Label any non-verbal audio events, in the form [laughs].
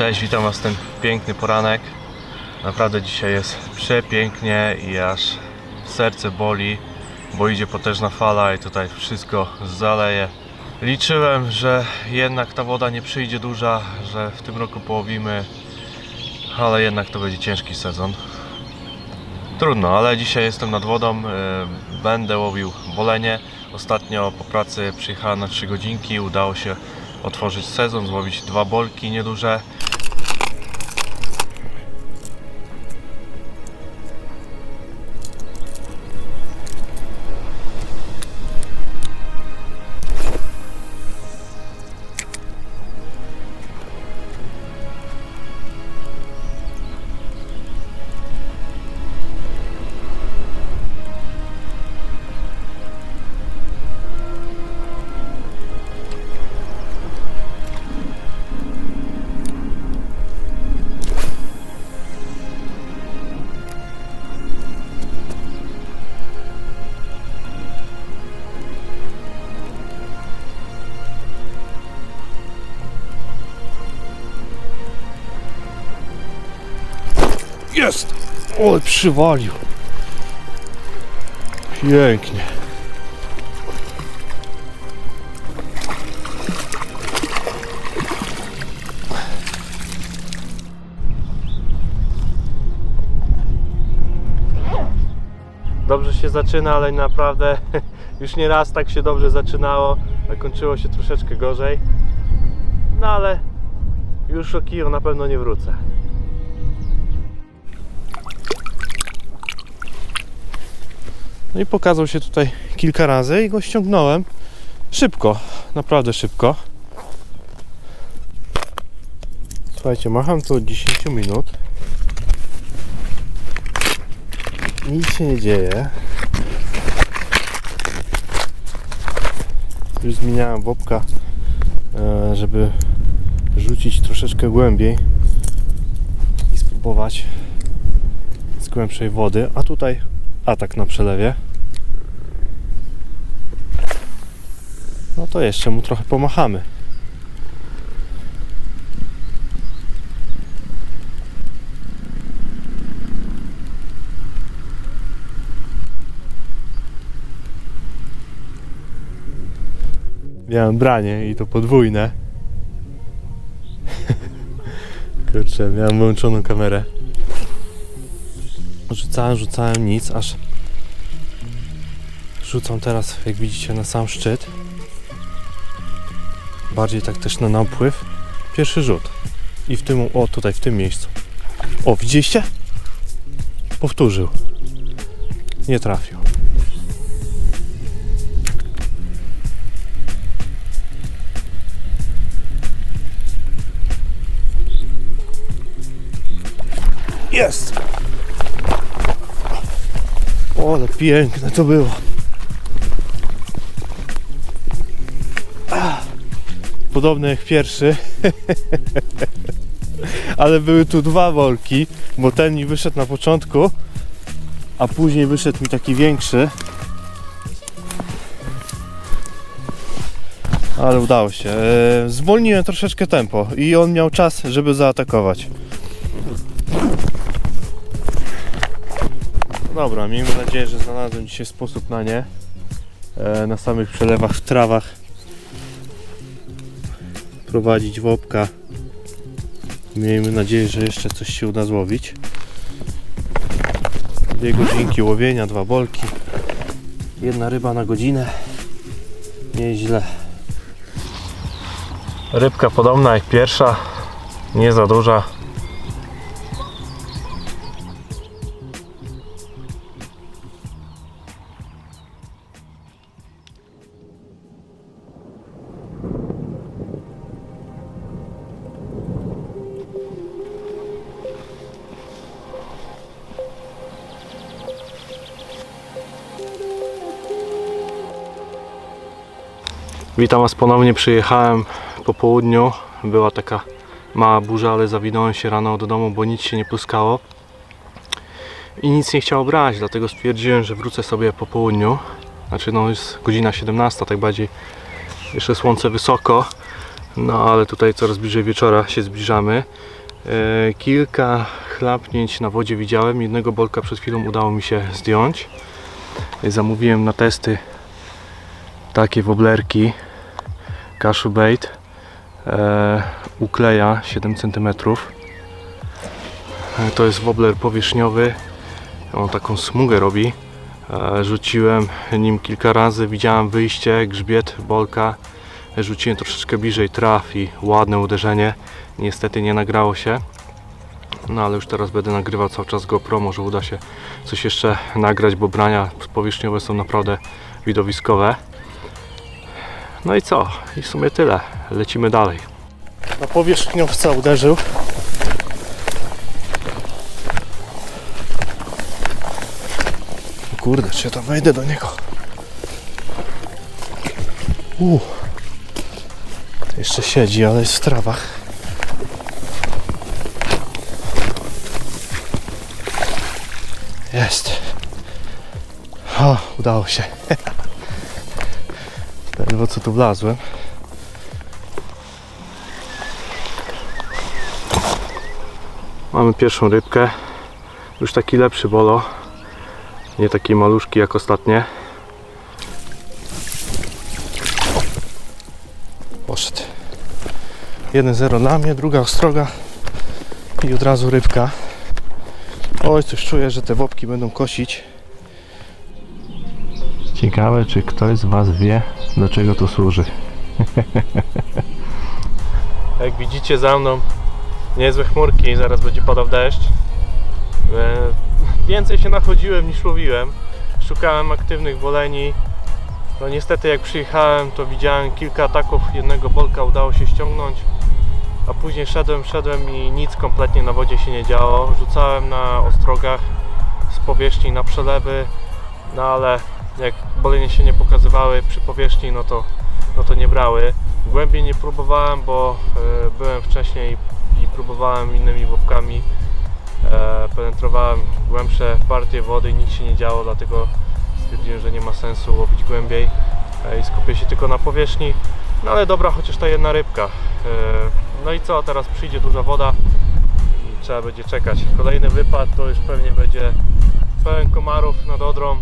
Cześć, witam Was w ten piękny poranek. Naprawdę dzisiaj jest przepięknie i aż serce boli, bo idzie potężna fala i tutaj wszystko zaleje. Liczyłem, że jednak ta woda nie przyjdzie duża, że w tym roku połowimy, ale jednak to będzie ciężki sezon. Trudno, ale dzisiaj jestem nad wodą, y, będę łowił bolenie. Ostatnio po pracy przyjechałem na 3 godzinki, udało się otworzyć sezon, złowić dwa bolki nieduże. Jest! Oj, przywalił. Pięknie. Dobrze się zaczyna, ale naprawdę [laughs] już nie raz tak się dobrze zaczynało, a kończyło się troszeczkę gorzej. No ale już o Kijo na pewno nie wrócę. No i pokazał się tutaj kilka razy i go ściągnąłem. Szybko, naprawdę szybko. Słuchajcie, macham tu od 10 minut. Nic się nie dzieje. Już zmieniałem wopka, e, żeby rzucić troszeczkę głębiej i spróbować z głębszej wody. A tutaj atak na przelewie. No to jeszcze mu trochę pomachamy. Miałem branie i to podwójne. [laughs] Kurczę, miałem wyłączoną kamerę. Rzucałem, rzucałem nic, aż rzucam teraz, jak widzicie, na sam szczyt. Bardziej tak też na napływ. Pierwszy rzut. I w tym, o tutaj, w tym miejscu. O, widzieliście? Powtórzył. Nie trafił. Jest! O, ale piękne to było. Podobne jak pierwszy. [laughs] ale były tu dwa worki, bo ten mi wyszedł na początku, a później wyszedł mi taki większy. Ale udało się. E, Zwolniłem troszeczkę tempo i on miał czas, żeby zaatakować. Dobra, miejmy nadzieję, że znalazłem dzisiaj sposób na nie. E, na samych przelewach w trawach prowadzić wopka. Miejmy nadzieję, że jeszcze coś się uda złowić. Dwie godzinki łowienia, dwa bolki. Jedna ryba na godzinę. Nieźle. Rybka podobna jak pierwsza, nie za duża. Witam Was ponownie, przyjechałem po południu. Była taka mała burza, ale zawinąłem się rano do domu, bo nic się nie pluskało. I nic nie chciało brać, dlatego stwierdziłem, że wrócę sobie po południu. Znaczy no jest godzina 17, tak bardziej jeszcze słońce wysoko. No ale tutaj coraz bliżej wieczora się zbliżamy. E, kilka chlapnięć na wodzie widziałem, jednego bolka przed chwilą udało mi się zdjąć. Zamówiłem na testy takie woblerki. Kashu Bait e, ukleja 7 cm e, to jest wobler powierzchniowy. On taką smugę robi. E, rzuciłem nim kilka razy. Widziałem wyjście, grzbiet bolka. Rzuciłem troszeczkę bliżej traf i ładne uderzenie. Niestety nie nagrało się. No ale już teraz będę nagrywał cały czas GoPro. Może uda się coś jeszcze nagrać bo brania powierzchniowe są naprawdę widowiskowe no i co? I w sumie tyle. Lecimy dalej. Na powierzchniowca uderzył. Kurde, czy ja tam wejdę do niego? U. Jeszcze siedzi, ale jest w trawach. Jest. O, udało się. Ledwo co tu wlazłem. Mamy pierwszą rybkę. Już taki lepszy bolo. Nie taki maluszki jak ostatnie. Poszedł. 1-0 dla mnie, druga ostroga i od razu rybka. Oj, coś czuję, że te wopki będą kosić. Ciekawe, czy ktoś z Was wie, do czego to służy. Jak widzicie za mną niezłe chmurki, zaraz będzie padał deszcz. E, Więcej się nachodziłem niż łowiłem. Szukałem aktywnych woleni. No niestety jak przyjechałem to widziałem kilka ataków, jednego bolka udało się ściągnąć. A później szedłem, szedłem i nic kompletnie na wodzie się nie działo. Rzucałem na ostrogach z powierzchni na przelewy, no ale jak bolenie się nie pokazywały przy powierzchni, no to, no to nie brały. Głębiej nie próbowałem, bo e, byłem wcześniej i próbowałem innymi wopkami. E, penetrowałem głębsze partie wody i nic się nie działo, dlatego stwierdziłem, że nie ma sensu łowić głębiej e, i skupię się tylko na powierzchni. No ale dobra, chociaż ta jedna rybka. E, no i co, teraz przyjdzie duża woda i trzeba będzie czekać. Kolejny wypad to już pewnie będzie pełen komarów nad Odrą.